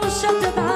我笑着把